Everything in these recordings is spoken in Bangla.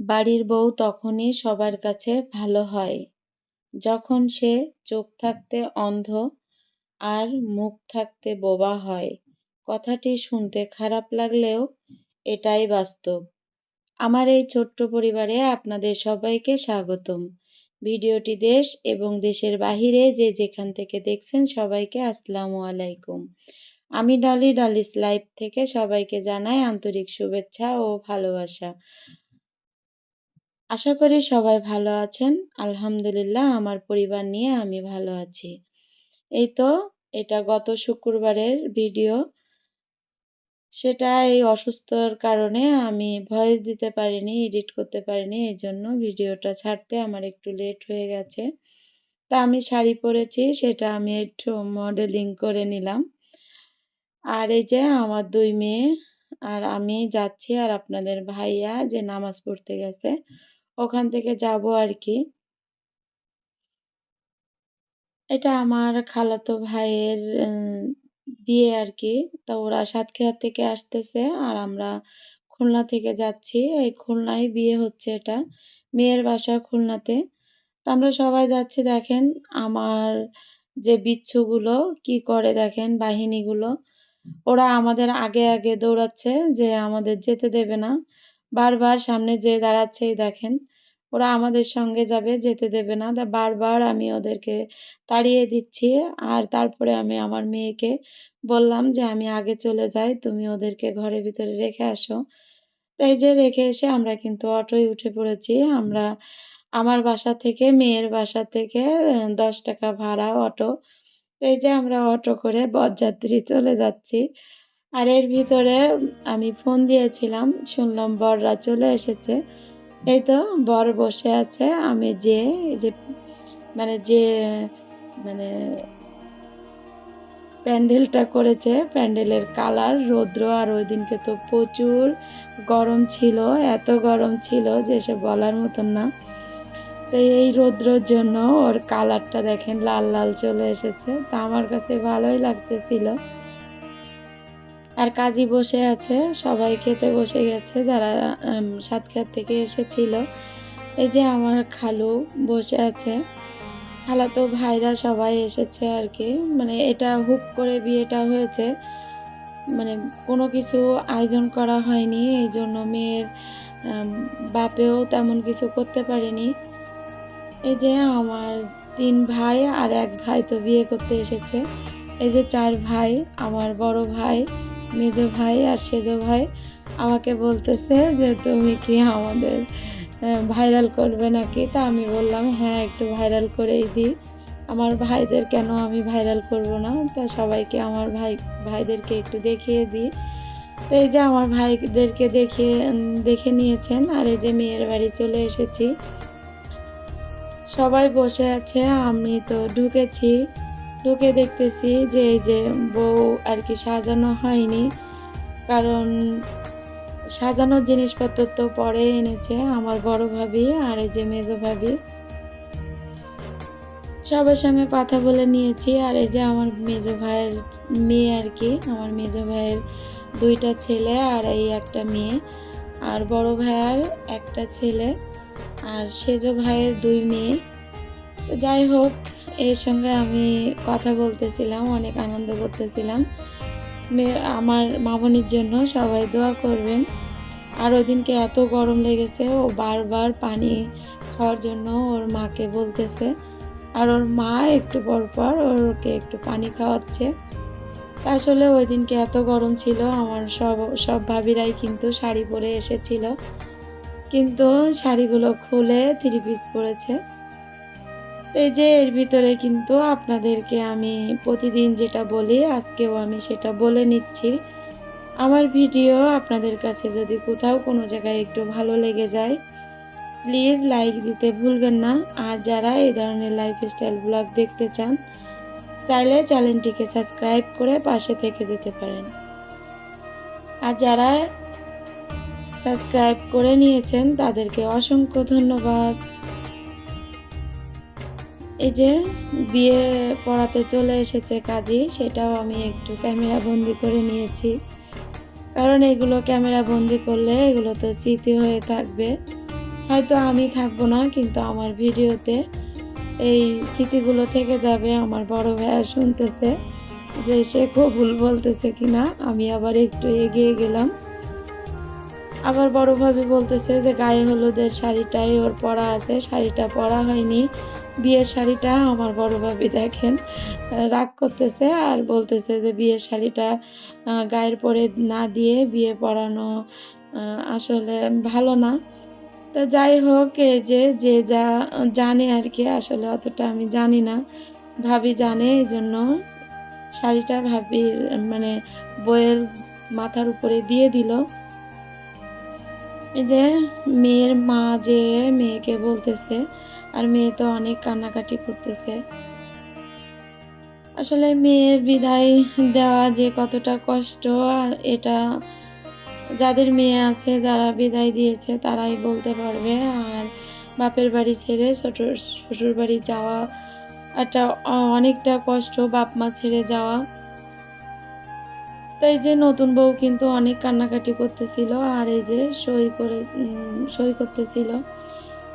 বাড়ির বউ তখনই সবার কাছে ভালো হয়। যখন সে চোখ থাকতে অন্ধ আর মুখ থাকতে বোবা হয়, কথাটি শুনতে খারাপ লাগলেও এটাই বাস্তব। আমার এই ছোট্ট পরিবারে আপনাদের সবাইকে স্বাগতম। ভিডিওটি দেশ এবং দেশের বাহিরে যে যেখান থেকে দেখছেন সবাইকে আসসালামু আলাইকুম। আমি ডলি, ডলিস লাইফ থেকে সবাইকে জানাই আন্তরিক শুভেচ্ছা ও ভালোবাসা। আশা করি সবাই ভালো আছেন। আলহামদুলিল্লাহ, আমার পরিবার নিয়ে আমি ভালো আছি। এই তো, এটা গত শুক্রবারের ভিডিও। সেটা এই অসুস্থর কারণে আমি ভয়েস দিতে পারিনি, এডিট করতে পারিনি এই জন্য ভিডিওটা ছাড়তে আমার একটু লেট হয়ে গেছে। তা আমি শাড়ি পরেছি, সেটা আমি একটু মডেলিং করে নিলাম। আর এই যে আমার দুই মেয়ে, আর আমি যাচ্ছি, আর আপনাদের ভাইয়া যে নামাজ পড়তে গেছে, ওখান থেকে যাব আর কি। এটা আমার খালাতো ভাইয়ের বিয়ে আর কি তা ওরা সাতক্ষীরা থেকে আসতেছে আর আমরা খুলনা থেকে যাচ্ছি। এই খুলনায় বিয়ে হচ্ছে এটা, মেয়ের বাসা খুলনাতে। তো আমরা সবাই যাচ্ছি, দেখেন আমার যে বিচ্ছুগুলো কি করে দেখেন বাহিনীগুলো। ওরা আমাদের আগে আগে দৌড়াচ্ছে যে আমাদের যেতে দেবে না। বারবার সামনে যে দাঁড়াচ্ছেই দেখেন। ওরা আমাদের সঙ্গে যাবে যেতে দেবে না। তা বারবার আমি ওদেরকে তাড়িয়ে দিচ্ছি। আর তারপরে আমি আমার মেয়েকে বললাম যে আমি আগে চলে যাই তুমি ওদেরকে ঘরের ভিতরে রেখে আসো। তাই যে রেখে এসে আমরা কিন্তু অটোয় উঠে পড়েছি। আমরা আমার বাসা থেকে মেয়ের বাসা থেকে দশ টাকা ভাড়া অটো। এই যে আমরা অটো করে বরযাত্রী চলে যাচ্ছি। আর এর ভিতরে আমি ফোন দিয়েছিলাম শুনলাম বররা চলে এসেছে। এই তো বর বসে আছে, আমি যে যে মানে যে মানে প্যান্ডেলটা করেছে, প্যান্ডেলের কালার, রৌদ্র, আর ওই দিনকে তো প্রচুর গরম ছিল, এত গরম ছিল যে সে বলার মতন না। তো এই রৌদ্রর জন্য ওর কালারটা দেখেন লাল লাল চলে এসেছে, তা আমার কাছে ভালোই লাগতেছিল। আর কাজী বসে আছে, সবাই খেতে বসে গেছে, যারা সাতক্ষীর থেকে এসেছিল। এই যে আমার খালু বসে আছে। খালাতো ভাইরা সবাই এসেছে আর কি। মানে এটা হুক করে বিয়েটা হয়েছে। মানে কোনো কিছু আয়োজন করা হয়নি, এই জন্য মেয়ের বাপেও তেমন কিছু করতে পারেনি। এই যে আমার তিন ভাই আর এক ভাই তো বিয়ে করতে এসেছে। এই যে চার ভাই, আমার বড় ভাই মেজ ভাই আর সেজ ভাই আমাকে বলতেছে যে, তুমি কি আমাদের ভাইরাল করবে নাকি? তা আমি বললাম হ্যাঁ একটু ভাইরাল করেই দিই। আমার ভাইদের কেন আমি ভাইরাল করব না? তা সবাইকে, আমার ভাই, ভাইদেরকে একটু দেখিয়ে দিই। তো এই যে আমার ভাইদেরকে দেখে দেখে নিয়েছেন, আর এই যে মেয়ের বাড়ি চলে এসেছি। সবাই বসে আছে, আমি তো ঢুকেছি। ঢুকে দেখতেছি যে এই যে বউ আর কি সাজানো হয়নি, কারণ সাজানোর জিনিসপত্র তো পরে এনেছে আমার বড় ভাবি আর এই যে মেজো ভাবি। সবার সঙ্গে কথা বলে নিয়েছি আর এই যে আমার মেজো ভাইয়ের মেয়ে আর কি, আমার মেজো ভাইয়ের দুইটা ছেলে আর এই একটা মেয়ে। আর বড় ভাইয়ের একটা ছেলে আর সেজো ভাইয়ের দুই মেয়ে। যাই হোক, এর সঙ্গে আমি কথা বলতেছিলাম, অনেক আনন্দ করতেছিলাম। আমার মামনির জন্য সবাই দোয়া করবেন। আর ওই দিনকে এত গরম লেগেছে, ও বারবার পানি খাওয়ার জন্য ওর মাকে বলতেছে। আর ওর মা একটু পর পর ওরকে একটু পানি খাওয়াচ্ছে। আসলে ওই দিনকে এত গরম ছিল, আমার সব সব ভাবিরাই কিন্তু শাড়ি পরে এসেছিল। কিন্তু শাড়িগুলো খুলে থ্রি পিস পরেছে। এই যে এর ভিতরে কিন্তু আপনাদেরকে আমি প্রতিদিন যেটা বলি, আজকেও আমি সেটা বলে নিচ্ছি। আমার ভিডিও আপনাদের কাছে যদি কোথাও কোনো জায়গায় একটু ভালো লেগে যায়, প্লিজ লাইক দিতে ভুলবেন না। আর যারা এই ধরনের লাইফস্টাইল ব্লগ দেখতে চান, চাইলে চ্যানেলটিকে সাবস্ক্রাইব করে পাশে থেকে যেতে পারেন। আর যারা সাবস্ক্রাইব করে নিয়েছেন, তাদেরকে অসংখ্য ধন্যবাদ। এই যে বিয়ে পড়াতে চলে এসেছে কাজী, সেটাও আমি একটু ক্যামেরা বন্দি করে নিয়েছি। কারণ এগুলো ক্যামেরা বন্দি করলে এগুলো তো স্মৃতি হয়ে থাকবে। হয়তো আমি থাকব না, কিন্তু আমার ভিডিওতে এই স্মৃতিগুলো থেকে যাবে, আমার বড় ভাইয়া শুনতেছে যে সে কবুল বলতেছে কিনা, আমি আবার একটু এগিয়ে গেলাম। আবার বড় ভাবি বলতেছে যে গায়ে হলুদের শাড়িটাই ওর পরা আছে, শাড়িটা পরা হয়নি। বিয়ের শাড়িটা আমার বড় ভাবি দেখেন রাগ করতেছে আর বলতেছে যে বিয়ের শাড়িটা গায়ের পরে না দিয়ে বিয়ে আহ, আসলে ভালো না। তা যাই হোক এই যে যে যা জানে আর কি আসলে অতটা আমি জানি না। ভাবি জানে এই জন্য শাড়িটা ভাবির মানে বইয়ের মাথার উপরে দিয়ে দিল। এই যে মেয়ের মা যে মেয়েকে বলতেছে আর মেয়ে তো অনেক কান্নাকাটি করতেছে। আসলে মেয়ের বিদায় দেওয়া যে কতটা কষ্ট, এটা যাদের মেয়ে আছে, যারা বিদায় দিয়েছে, তারাই বলতে পারবে। আর বাপের বাড়ি ছেড়ে শ্বশুর বাড়ি যাওয়া একটা অনেকটা কষ্ট বাপ মা ছেড়ে যাওয়া। তাই যে নতুন বউ কিন্তু অনেক কান্নাকাটি করতেছিল, আর এই যে সই করে সই করতেছিল।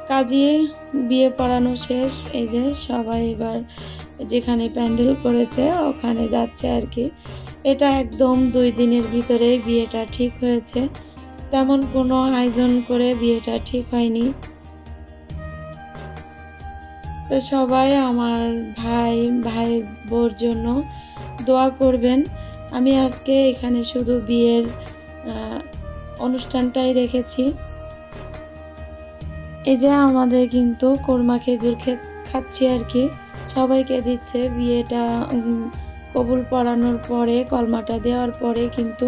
কাজী বিয়ে পড়ানো শেষ, এই যে সবাই এবার যেখানে প্যান্ডেল করেছে ওখানে যাচ্ছে আর কি। এটা একদম দুই দিনের ভিতরে বিয়েটা ঠিক হয়েছে। তেমন কোনো আয়োজন করে বিয়েটা ঠিক হয়নি। তো সবাই আমার ভাই ভাই বোর জন্য দোয়া করবেন। আমি আজকে এখানে শুধু বিয়ের অনুষ্ঠানটাই রেখেছি। এই যে আমাদের কিন্তু কোরমা খেজুর খে খাচ্ছি আর কি। সবাইকে দিচ্ছে বিয়েটা কবুল পড়ানোর পরে, কলমাটা দেওয়ার পরে কিন্তু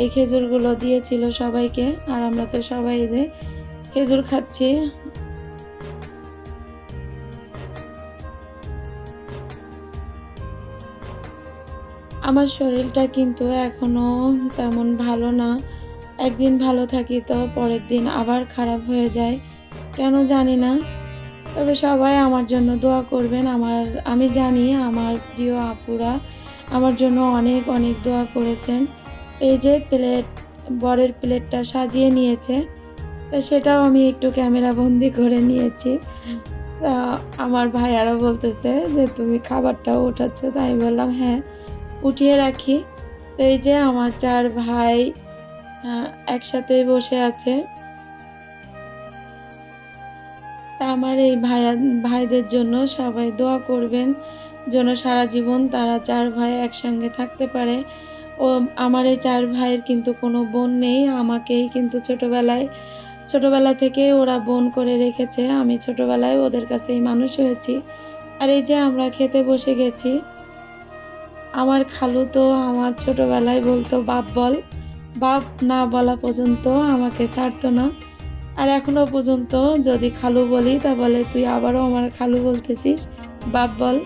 এই খেজুরগুলো দিয়েছিল সবাইকে। আর আমরা তো সবাই যে খেজুর খাচ্ছি। আমার শরীরটা কিন্তু এখনও তেমন ভালো না। একদিন ভালো থাকি তো পরের দিন আবার খারাপ হয়ে যায়। কেন জানি না। তবে সবাই আমার জন্য দোয়া করবেন। আমার আমি জানি আমার প্রিয় আপুরা আমার জন্য অনেক অনেক দোয়া করেছেন। এই যে প্লেট বরের প্লেটটা সাজিয়ে নিয়েছে। তো সেটাও আমি একটু ক্যামেরা বন্দি করে নিয়েছি। তা আমার ভাইয়ারা বলতেছে যে তুমি খাবারটাও উঠাচ্ছ? তাই বললাম হ্যাঁ উঠিয়ে রাখি। তো এই যে আমার চার ভাই আহ, একসাথেই বসে আছে। তা আমার এই ভাইয়া, ভাইদের জন্য সবাই দোয়া করবেন যেন সারা জীবন তারা চার ভাই একসঙ্গে থাকতে পারে। ও, আমার এই চার ভাইয়ের কিন্তু কোনো বোন নেই। আমাকেই কিন্তু ছোটবেলায়, ছোটবেলা থেকে ওরা বোন করে রেখেছে। আমি ছোটবেলায় ওদের কাছেই মানুষ হয়েছি। আর এই যে আমরা খেতে বসে গেছি, আমার খালু তো আমার ছোটবেলায় বলতো, বাপ বল, বাপ না বলা পর্যন্ত আমাকে ছাড়তো না। আর এখনও পর্যন্ত যদি খালু বলি তা বলে তুই আবারও আমার খালু বলতেছিস। বাপ বল।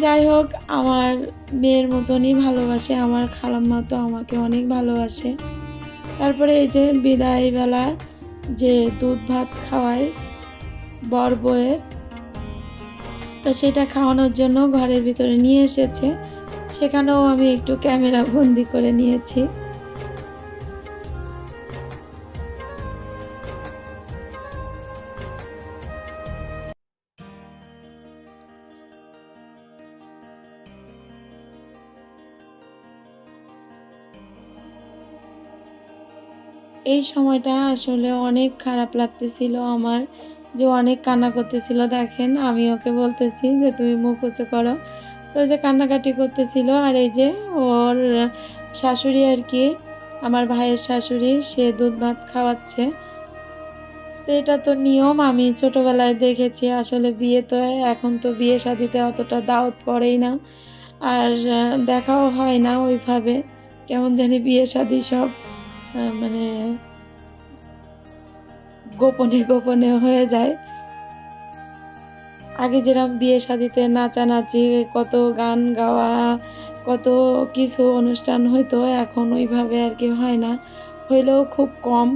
যাই হোক, আমার মেয়ের মতনই ভালোবাসে। আমার খালাম্মা তো আমাকে অনেক ভালোবাসে। তারপরে এই যে বিদায় বেলা যে দুধ ভাত খাওয়ায় বর বউয়ের তো সেটা খাওয়ানোর জন্য ঘরের ভিতরে নিয়ে এসেছে। সেখানেও আমি একটু ক্যামেরা বন্দি করে নিয়েছি। এই সময়টা আসলে অনেক খারাপ লাগতেছিল আমার, যে অনেক কান্না করতেছিল। দেখেন, আমি ওকে বলতেছি যে, তুমি মুখ উঁচু করো। তো যে কান্নাকাটি করতেছিল, আর এই যে ওর শাশুড়ি আর কি, আমার ভাইয়ের শাশুড়ি, সে দুধ ভাত খাওয়াচ্ছে। তো এটা তো নিয়ম, আমি ছোটবেলায় দেখেছি। আসলে বিয়ে তো, এখন তো বিয়ে শাদিতে অতটা দাওয়াত পড়েই না। আর দেখাও হয় না ওইভাবে, কেমন জানি বিয়ে শাদি সব। মানে গোপনে গোপনে হয়ে যায়। আগে যেরকম বিয়ে শাদিতে নাচানাচি, কত গান গাওয়া, কত কিছু অনুষ্ঠান হইতো, এখন ওইভাবে আর কি হয় না। হইলেও খুব কম।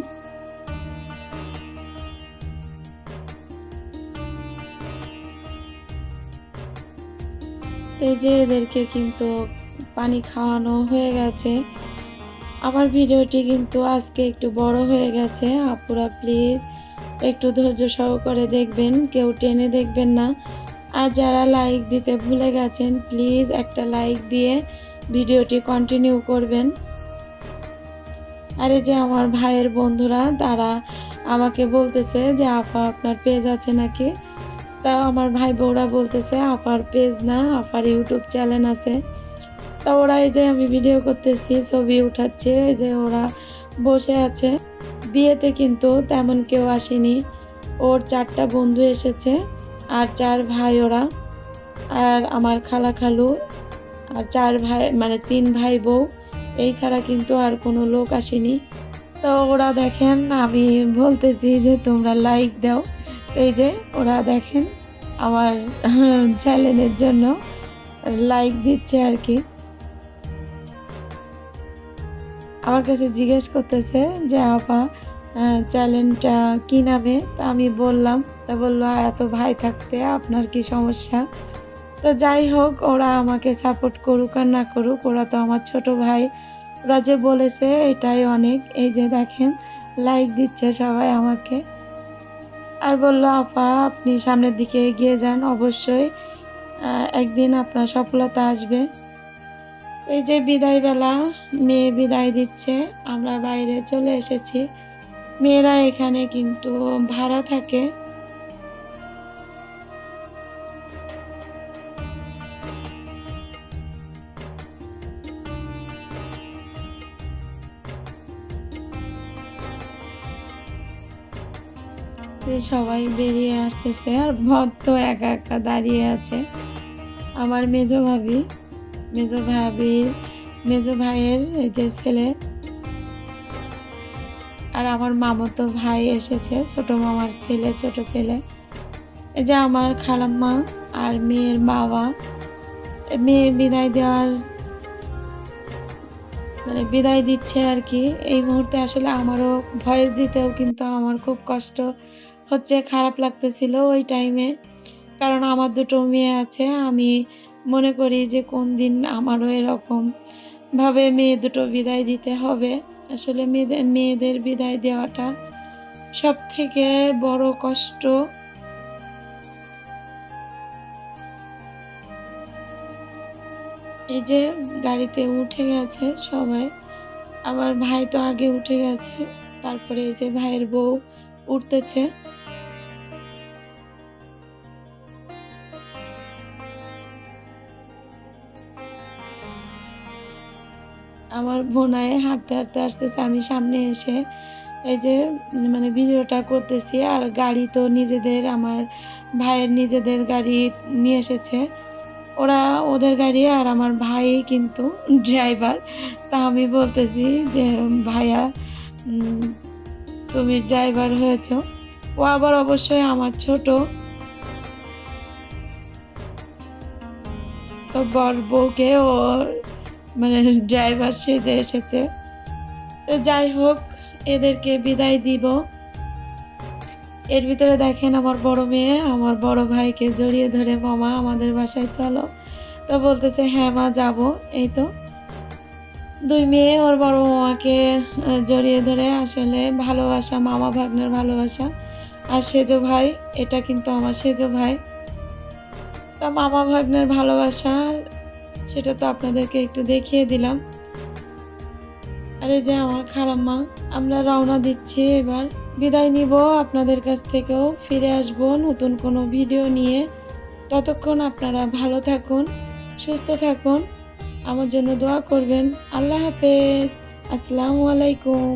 এই যে এদেরকে কিন্তু পানি খাওয়ানো হয়ে গেছে। আমার ভিডিওটি কিন্তু আজকে একটু বড় হয়ে গেছে। আপুরা প্লিজ একটু ধৈর্য সহকারে দেখবেন, কেউ টেনে দেখবেন না। আর যারা লাইক দিতে ভুলে গেছেন প্লিজ একটা লাইক দিয়ে ভিডিওটি কন্টিনিউ করবেন। আরে যে আমার ভাইয়ের বন্ধুরা, তারা আমাকে বলতেছে যে, আপা, আপনার পেজ আছে নাকি? তা আমার ভাই বউরা বলতেছে, আপার পেজ না, আপার ইউটিউব চ্যানেল আছে। তা ওরা এই যে আমি ভিডিও করতেছি, ছবি উঠাচ্ছে, এই যে ওরা বসে আছে। বিয়েতে কিন্তু তেমন কেউ আসেনি। ওর চারটা বন্ধু এসেছে আর চার ভাই ওরা। আর আমার খালা খালু আর চার ভাই মানে তিন ভাই বউ। এই ছাড়া কিন্তু আর কোনো লোক আসেনি। তো ওরা দেখেন, আমি বলতেছি যে তোমরা লাইক দাও। এই যে ওরা দেখেন, আমার চ্যানেলের জন্য লাইক দিচ্ছে আর কি। আমার কাছে জিজ্ঞেস করতেছে যে, আপা চ্যানেলটা কি নামে? তা আমি বললাম, তা বলল এত ভাই থাকতে আপনার কি সমস্যা? তো যাই হোক, ওরা আমাকে সাপোর্ট করুক আর না করুক, ওরা তো আমার ছোট ভাই। ওরা যে বলেছে, এটাই অনেক। এই যে দেখেন লাইক দিচ্ছে সবাই আমাকে। আর বলল, আপা, আপনি সামনের দিকে এগিয়ে যান, অবশ্যই একদিন আপনার সফলতা আসবে। এই যে বিদায় বেলা মেয়ে বিদায় দিচ্ছে, আমরা বাইরে চলে এসেছি। মেয়েরা এখানে কিন্তু ভাড়া থাকে। সবাই বেরিয়ে আসতেছে আর ভদ তো একা একা দাঁড়িয়ে আছে। আমার মেজো ভাবি। মেজো ভাবির, মেজো ভাইয়ের যে ছেলে। আর আমার মামাতো ভাই এসেছে, ছোট মামার ছেলে, ছোট ছেলে। এই যে আমার খালাম্মা আর মেয়ের বাবা। মেয়ে বিদায় দেওয়ার মানে বিদায় দিচ্ছে আর কি। এই মুহূর্তে আসলে আমারও ভয়েস দিতেও কিন্তু আমার খুব কষ্ট হচ্ছে, খারাপ লাগতেছিল ওই টাইমে কারণ আমার দুটো মেয়ে আছে, আমি মনে করি যে কোন দিন আমারও এরকম ভাবে মেয়ে দুটো বিদায় দিতে হবে। আসলে মেয়েদের মেয়েদের বিদায় দেওয়াটা সব থেকে বড় কষ্ট। এই যে গাড়িতে উঠে গেছে সবাই, আমার ভাই তো আগে উঠে গেছে, তারপরে এই যে ভাইয়ের বউ উঠতেছে। আমার বোনায় হাঁটতে হাঁটতে আসতেছে, আমি সামনে এসে এই যে মানে ভিডিওটা করতেছি, আর গাড়ি তো নিজেদের, আমার ভাইয়ের নিজেদের গাড়ি নিয়ে এসেছে। ওরা ওদের গাড়ি আর আমার ভাই কিন্তু ড্রাইভার। তা আমি বলতেছি যে, ভাইয়া তুমি ড্রাইভার হয়েছো। ও আবার অবশ্যই আমার ছোট। তো বর বউকে ওর মানে ড্রাইভার সেজে এসেছে। তো যাই হোক, এদেরকে বিদায় দিব। এর ভিতরে দেখেন আমার বড় মেয়ে, আমার বড় ভাইকে জড়িয়ে ধরে, মামা, আমাদের বাসায় চলো। তো বলতেছে হ্যাঁ মা, যাব। এই তো। দুই মেয়ে, ওর বড় মামাকে জড়িয়ে ধরে, আসলে ভালোবাসা, মামা ভাগ্নের ভালোবাসা। আর সেজো ভাই, এটা কিন্তু আমার সেজো ভাই। তা মামা ভাগ্নের ভালোবাসা সেটা তো আপনাদেরকে একটু দেখিয়ে দিলাম। আরে যে আমার খারাম্মা আমরা রওনা দিচ্ছি এবার। বিদায় নিব আপনাদের কাছ থেকেও, ফিরে আসব নতুন কোনো ভিডিও নিয়ে। ততক্ষণ আপনারা ভালো থাকুন, সুস্থ থাকুন। আমার জন্য দোয়া করবেন। আল্লাহ হাফেজ। আসসালামু আলাইকুম।